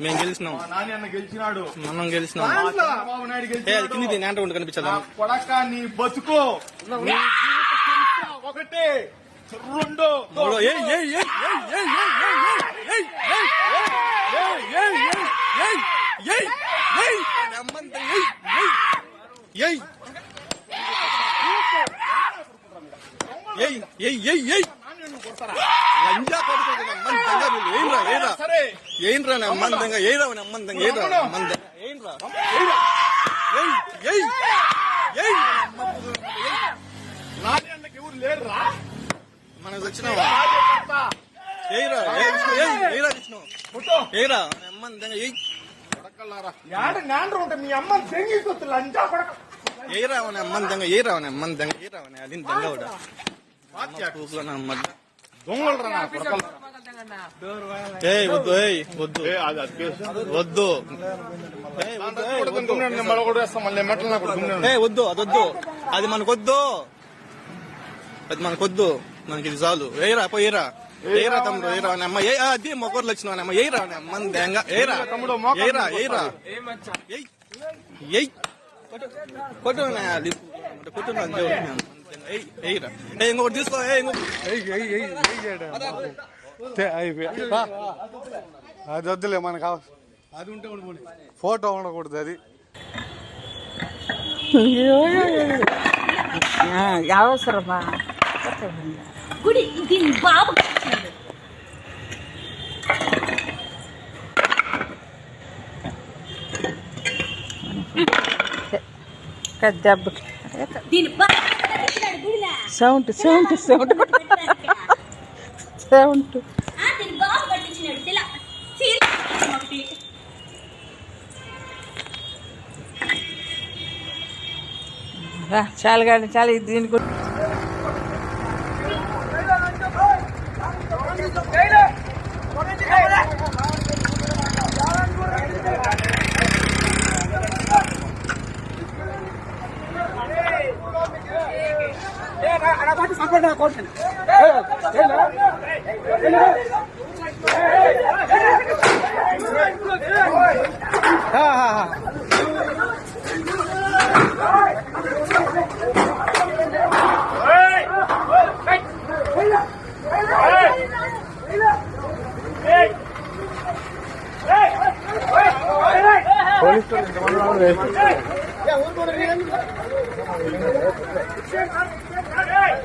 మేము గెలిచినాం మా నాని అన్న గెలిచినాడు మనం గెలిచినాం చంద్రబాబు నాయుడు కింది గెలిచినాడు ఉండి కనిపించదా నా కొడక నీ బతుకు నీ జీవిత చరిత్ర ఒకటే రెండు మూడో ఏయ్ ఏయ్ ఏయ్ ఏయ్ ఏయ్ ఏయ్ ఏయ్ ఏయ్ ఏయ్ ఏయ్ ఏయ్ ఏయ్ నమ్మంత ఏయ్ ఏయ్ ఏయ్ ఏయ్ ఏయ్ ఏయ్ లంజా కొడుతుంది నమ్మందంగా నువ్వు ఏంరా ఏరా? ఏంరా నమ్మందంగా ఏరా నమ్మందంగా ఏరా నమ్మందంగా ఏంరా? ఏయ్ ఏయ్ లేరురా? మనకు వచ్చినావా ఏరా ఏరా ఇచ్చినావు ఏరా నమ్మందంగా ఏయ్. కొడకల్లారా? మీ అమ్మని తెంగికొత్తు లంజా కొడక. ఏరావనే అమ్మందంగా ఏరావనే అమ్మందంగా ఏరావనే అదిందంగా కూడా? కూకులో వద్దు వద్దు వద్దు వద్దు అదొద్దు అది మనకొద్దు అది మనకొద్దు మనకి ఇది చాలు వేయరా పోయిరా ఏరా తమ్ముడు ఏరా అమ్మ ఏ అది మొగోర్లు వచ్చిన అమ్మ ఏరా అమ్మ దేంగా ఏరా తమ్ముడు ఏరా ఏరా కొట్టు కొట్టు కొట్టున్నాను Ei, ngồi dưới soi, ei, ngồi. Ei, ei, ei, ei, చేయడం. అంతే అయిపోయి అది వద్దులే మనకు అవసరం అది ఉంటే ఉండిపోండి ఫోటో ఉండకూడదు అది అవసరమా గుడి దీని బాబు పెద్ద దీని బాబు సౌండ్ సౌండ్ సౌండ్ సౌండ్ చాలు కానీ చాలా ఇది దీని గురించి అప్పుడు నా కొట్టండి పోలీస్ స్టేషన్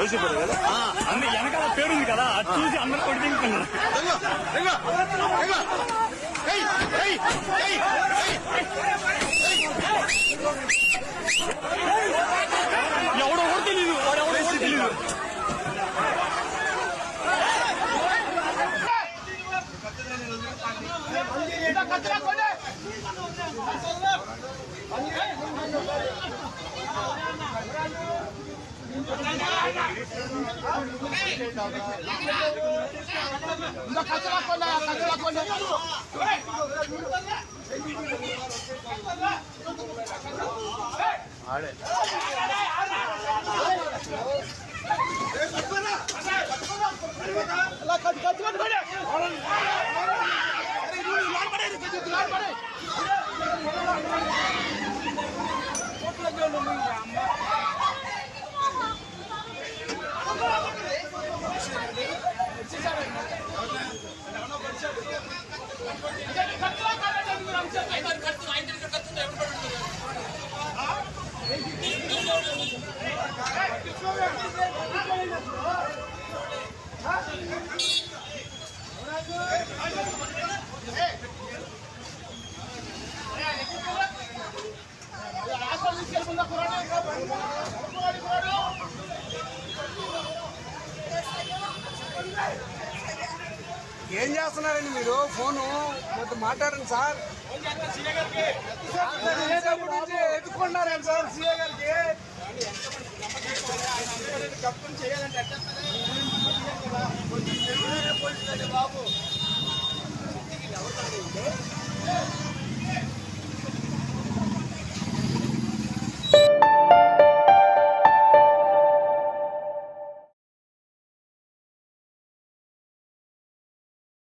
కలిసిపోయారు కదా అన్ని వెనకాల పేరుంది కదా అది చూసి అందరూ కొట్టి తింటున్నారు ఎవడో కూడా తెలీదు వాడెవడో కూడా తెలీదు కత్తిరా ஆடு ఏం చేస్తున్నారండి మీరు? ఫోను? కొంచెం మాట్లాడండి సార్. ఎత్తుకున్నారండి సార్? సీఏ గారికి?